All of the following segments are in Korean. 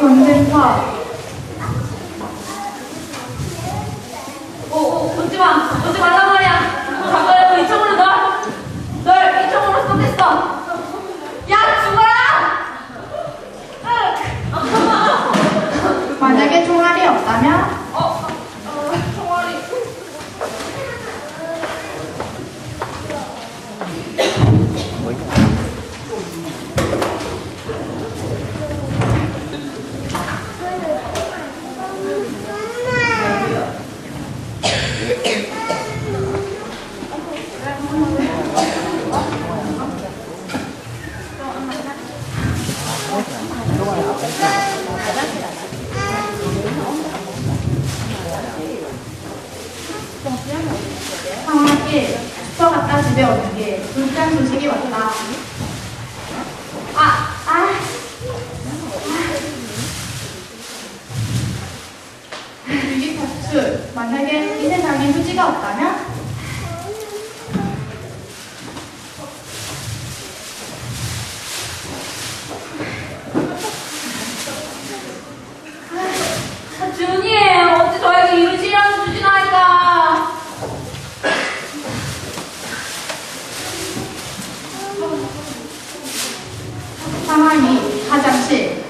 전쟁파 오, 오, 웃지 마. 웃지 말란 말이야. 잠깐 너 이쪽으로 널, 널 이쪽으로 쏘겠어. 야, 죽어라! 만약에 총알이 없다면 어, 어, 총알이. 1 슈퍼 갔다 집에 오는 길 불장 소식이 왔다 아, 아. 위기 탈출 만약에 이 세상에 휴지가 없다면 아, 준이, 어찌 저에게 이런 시련을 주시나이까? 상황 2 화장실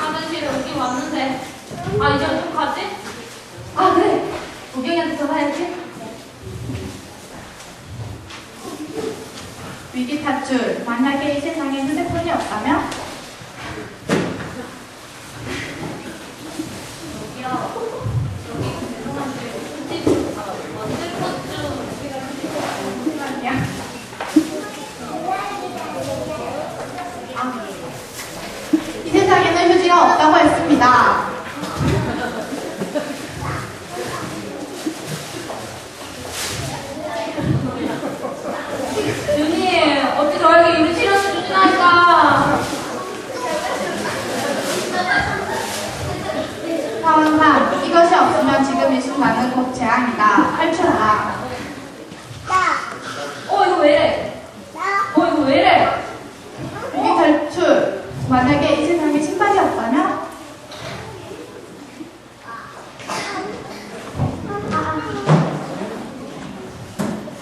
화장실에 오긴 왔는데. 아, 이제 어떡하지? 아 그래 우경이한테 전화해야지. 위기 탈출. 만약에 이 세상에 휴대폰이 없다면 여기요. 여기 죄송한데, 집, 아, 원질 코트. 아니야 아, 이 세상에는 휴지가 없다고 했습니다 준이, 어찌 저에게 이런 시련을 주시나이까? 상황 3 이것이 없으면 지금 이 순간은 곧 재앙이다. 탈출하라 어, 이거 왜 이래? 어, 이거 왜 이래? 위기 탈출 만약에 이 세상에 신발이 없다면?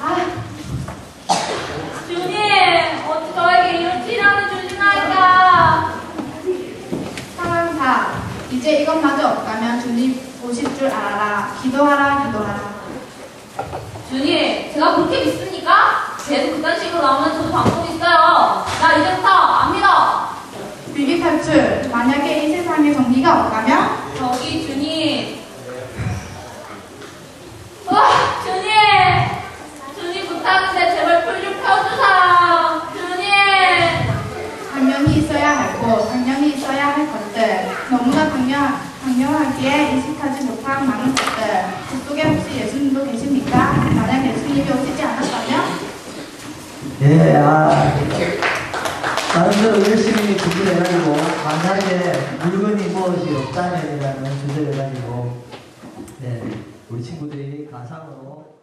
아. 준이, 어찌 저에게 이런 시련을 주시나이까? 상황 4 이제 이것마저 없다면 주님 오실 줄 알아라 기도하라 기도하라 준이, 제가 그렇게 믿습니까? 계속 그딴 식으로 나오면 저도 방법이 있어요. 나 이제부터 안 믿어. 위기 탈출 만약에 이 세상에 전기가 없다면 저기 준이. 와, 준이. 준이 부탁인데 제발 불좀 켜주사. 준이. 당연히 있어야 할 곳, 당연히 있어야 할 것들, 너무나 당연, 당연하기에 인식하지 못한 많은 것들, 그 속에 혹시 예수님도 계십니까? 만약 예수님이 오시지 않았다면? 예, 아, 다른 대로 열심히 준비해가지고, 만약에 물건이 무엇이 없다면이라는 주제를 가지고, 네, 우리 친구들이 가상으로